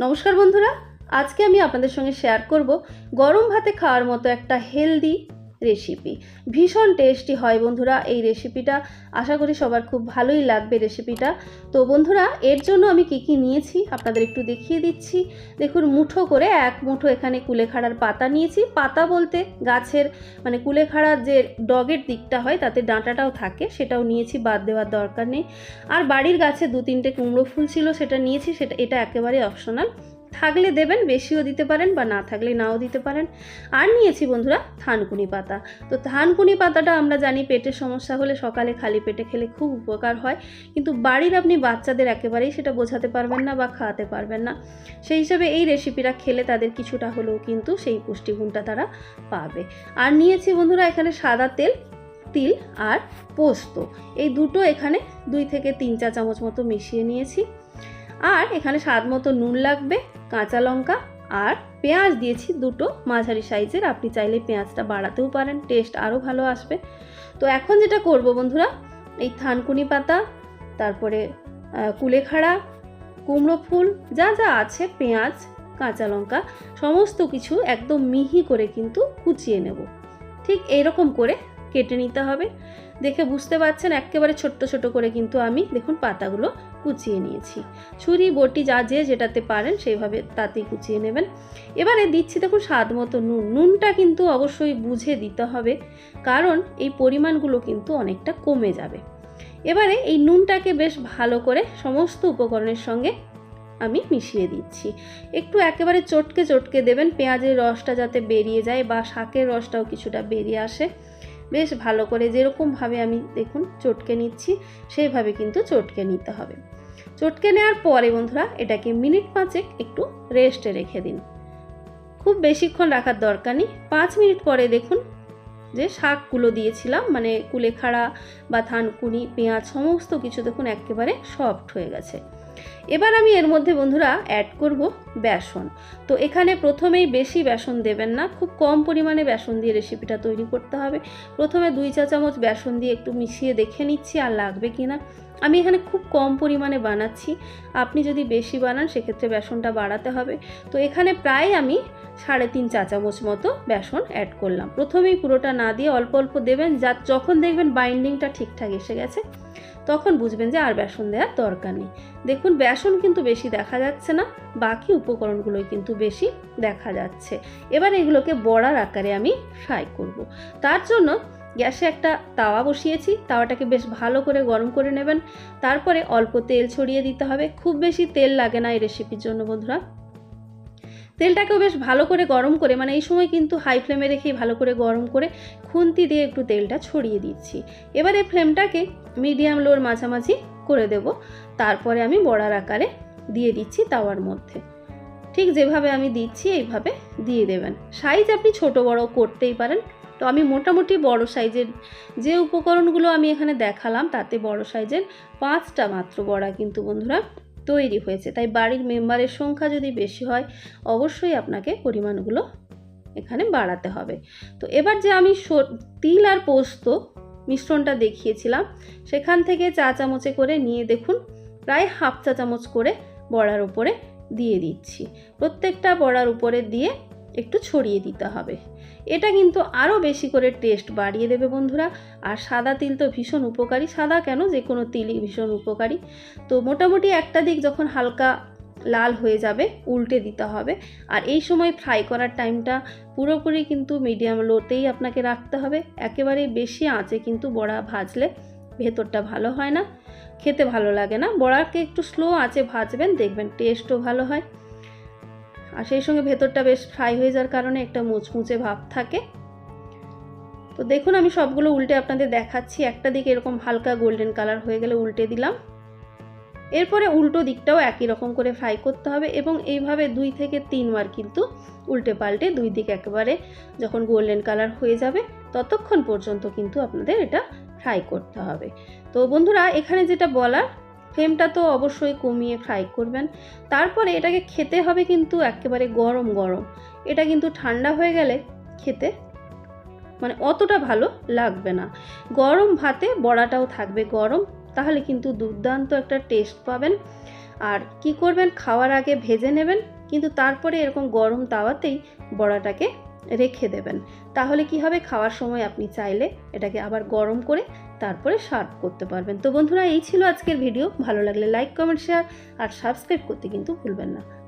নমস্কার বন্ধুরা আজকে আমি আপনাদের সঙ্গে শেয়ার করব গরম ভাতে খাওয়ার মতো একটা হেলদি রেসিপি ভীষণ টেস্টি হয় বন্ধুরা এই রেসিপিটা আশা করি সবার খুব ভালোই লাগবে রেসিপিটা তো বন্ধুরা, এর জন্য আমি কি কি নিয়েছি আপনাদের একটু দেখিয়ে দিচ্ছি। দেখুন, মুঠো করে এক মুঠো এখানে কুলেখাড়ার পাতা নিয়েছি। পাতা বলতে গাছের মানে কুলেখাড়ার যে ডগের দিকটা হয়, তাতে ডাঁটাটাও থাকে, সেটাও নিয়েছি, বাদ দেওয়ার দরকার নেই। আর বাড়ির গাছে দু তিনটে কুমড়ো ফুল ছিল, সেটা নিয়েছি, সেটা, এটা একেবারে অপশনাল থাকলে দেবেন, বেশিও দিতে পারেন বা না থাকলে নাও দিতে পারেন। আর নিয়েছি বন্ধুরা থানকুনি পাতা। তো থানকুনি পাতাটা আমরা জানি পেটের সমস্যা হলে সকালে খালি পেটে খেলে খুব উপকার হয়। কিন্তু বাড়ির আপনি বাচ্চাদের একেবারেই সেটা বোঝাতে পারবেন না বা খাওয়াতে পারবেন না। সেই হিসাবে এই রেসিপিটা খেলে তাদের কিছুটা হলেও কিন্তু সেই পুষ্টিগুণটা তারা পাবে। আর নিয়েছি বন্ধুরা এখানে সাদা তেল, তিল আর পোস্ত। এই দুটো এখানে দুই থেকে তিন চা চামচ মতো মিশিয়ে নিয়েছি। আর এখানে স্বাদ মতো নুন লাগবে, কাঁচা লঙ্কা আর পেঁয়াজ দিয়েছি দুটো। মাঝারি সাইজের, আপনি চাইলে পেঁয়াজটা বাড়াতেও পারেন, টেস্ট আরও ভালো আসবে। তো এখন যেটা করব বন্ধুরা, এই থানকুনি পাতা, তারপরে কুলেখাড়া, কুমড়ো ফুল, যা যা আছে, পেঁয়াজ, কাঁচা লঙ্কা, সমস্ত কিছু একদম মিহি করে কিন্তু কুচিয়ে নেব। ঠিক এইরকম করে কেটে নিতে হবে। দেখে বুঝতে পারছেন, একেবারে ছোট্ট ছোট করে কিন্তু আমি দেখুন পাতাগুলো কুচিয়ে নিয়েছি। ছুরি, বটি যা যে যেটাতে পারেন সেইভাবে তাতেই কুচিয়ে নেবেন। এবারে দিচ্ছি দেখুন স্বাদ মতো নুন। নুনটা কিন্তু অবশ্যই বুঝে দিতে হবে, কারণ এই পরিমাণগুলো কিন্তু অনেকটা কমে যাবে। এবারে এই নুনটাকে বেশ ভালো করে সমস্ত উপকরণের সঙ্গে আমি মিশিয়ে দিচ্ছি। একটু একেবারে চটকে চটকে দেবেন, পেঁয়াজের রসটা যাতে বেরিয়ে যায় বা শাকের রসটাও কিছুটা বেরিয়ে আসে। বেশ ভালো করে যেরকমভাবে আমি দেখুন চটকে নিচ্ছি, সেইভাবে কিন্তু চটকে নিতে হবে। চটকে নেওয়ার পরে বন্ধুরা, এটাকে মিনিট পাঁচেক একটু রেস্টে রেখে দিন। খুব বেশিক্ষণ রাখার দরকার নেই। পাঁচ মিনিট পরে দেখুন যে শাকগুলো দিয়েছিলাম মানে কুলেখাড়া বা থানকুনি, পেঁয়াজ, সমস্ত কিছু দেখুন একেবারে সফট হয়ে গেছে। এবার আমি এর মধ্যে বন্ধুরা অ্যাড করব বেসন। তো এখানে প্রথমেই বেশি বেসন দেবেন না, খুব কম পরিমাণে বেসন দিয়ে রেসিপিটা তৈরি করতে হবে। প্রথমে দুই চা চামচ বেসন দিয়ে একটু মিশিয়ে দেখে নিচ্ছি আর লাগবে কি না আমি এখানে খুব কম পরিমাণে বানাচ্ছি, আপনি যদি বেশি বানান সেক্ষেত্রে বেসনটা বাড়াতে হবে। তো এখানে প্রায় আমি সাড়ে তিন চা চামচ মতো বেসন অ্যাড করলাম। প্রথমেই পুরোটা না দিয়ে অল্প অল্প দেবেন, যা যখন দেখবেন বাইন্ডিংটা ঠিকঠাক এসে গেছে। তখন বুঝবেন যে আর বেসন দেওয়ার দরকার নেই। দেখুন, বেসন কিন্তু বেশি দেখা যাচ্ছে না, বাকি উপকরণগুলোই কিন্তু বেশি দেখা যাচ্ছে। এবার এগুলোকে বড়ার আকারে আমি ফ্রাই করব। তার জন্য গ্যাসে একটা তাওয়া বসিয়েছি, তাওয়াটাকে বেশ ভালো করে গরম করে নেবেন। তারপরে অল্প তেল ছড়িয়ে দিতে হবে। খুব বেশি তেল লাগে না এই রেসিপির জন্য, বন্ধুরা। তেলটাকেও বেশ ভালো করে গরম করে মানে এই সময় কিন্তু হাই ফ্লেমে রেখেই ভালো করে গরম করে খুন্তি দিয়ে একটু তেলটা ছড়িয়ে দিচ্ছি। এবার ফ্লেমটাকে মিডিয়াম লোর মাঝামাঝি করে দেব। তারপরে আমি বড়ার আকারে দিয়ে দিচ্ছি তাওয়ার মধ্যে। ঠিক যেভাবে আমি দিচ্ছি, এইভাবে দিয়ে দেবেন। সাইজ আপনি ছোট বড় করতেই পারেন। তো আমি মোটামুটি বড় সাইজের যে উপকরণগুলো আমি এখানে দেখালাম, তাতে বড় সাইজের পাঁচটা মাত্র বড়া কিন্তু বন্ধুরা তৈরি হয়েছে। তাই বাড়ির মেম্বারের সংখ্যা যদি বেশি হয়, অবশ্যই আপনাকে পরিমাণগুলো এখানে বাড়াতে হবে। তো এবার যে আমি তিল আর পোস্ত মিশ্রণটা দেখিয়েছিলাম, সেখান থেকে চা চামচে করে নিয়ে দেখুন, প্রায় হাফ চা চামচ করে বড়ার উপরে দিয়ে দিচ্ছি। প্রত্যেকটা বড়ার উপরে দিয়ে একটু ছড়িয়ে দিতে হবে। এটা কিন্তু আরও বেশি করে টেস্ট বাড়িয়ে দেবে বন্ধুরা। আর সাদা তিল তো ভীষণ উপকারী। সাদা কেন? যে কোনো তিলই ভীষণ উপকারী। তো মোটামুটি একটা দিক যখন হালকা লাল হয়ে যাবে, উল্টে দিতে হবে। আর এই সময় ফ্রাই করার টাইমটা পুরোপুরি কিন্তু মিডিয়াম লোতেই আপনাকে রাখতে হবে। একেবারে বেশি আঁচে কিন্তু বড়া ভাজলে ভেতরটা ভালো হয় না। খেতে ভালো লাগে না। বড়াকে একটু স্লো আঁচে ভাজবেন, দেখবেন টেস্টও ভালো হয়। আর সেই সঙ্গে ভেতরটা বেশ ফ্রাই হয়ে যাওয়ার কারণে একটা মুচমুচে ভাব থাকে। তো দেখুন, আমি সবগুলো উল্টে আপনাদের দেখাচ্ছি। একটা দিক এরকম হালকা গোল্ডেন কালার হয়ে গেলে উল্টে দিলাম। এরপরে উল্টো দিকটাও একই রকম করে ফ্রাই করতে হবে এবং এইভাবে দুই থেকে তিনবার কিন্তু উল্টে পাল্টে দুই দিক একেবারে যখন গোল্ডেন কালার হয়ে যাবে, ততক্ষণ পর্যন্ত কিন্তু আপনাদের এটা ফ্রাই করতে হবে। তো বন্ধুরা, এখানে যেটা বলার ফ্লেমটা তো অবশ্যই কমিয়ে ফ্রাই করবেন। তারপরে এটাকে খেতে হবে কিন্তু একেবারে গরম গরম। এটা কিন্তু ঠান্ডা হয়ে গেলে খেতে মানে অতটা ভালো লাগবে না। গরম ভাতে বড়াটাও থাকবে গরম, তাহলে কিন্তু দুর্দান্ত একটা টেস্ট পাবেন। আর কি করবেন, খাওয়ার আগে ভেজে নেবেন, কিন্তু তারপরে এরকম গরম তাওয়াতেই বড়াটাকে রেখে দেবেন। তাহলে কি হবে? খাওয়ার সময় আপনি চাইলে এটাকে আবার গরম করে তারপরে সার্ভ করতে পারবেন। তো বন্ধুরা, এই ছিল আজকের ভিডিও। ভালো লাগলে লাইক, কমেন্ট, শেয়ার আর সাবস্ক্রাইব করতে কিন্তু ভুলবেন না।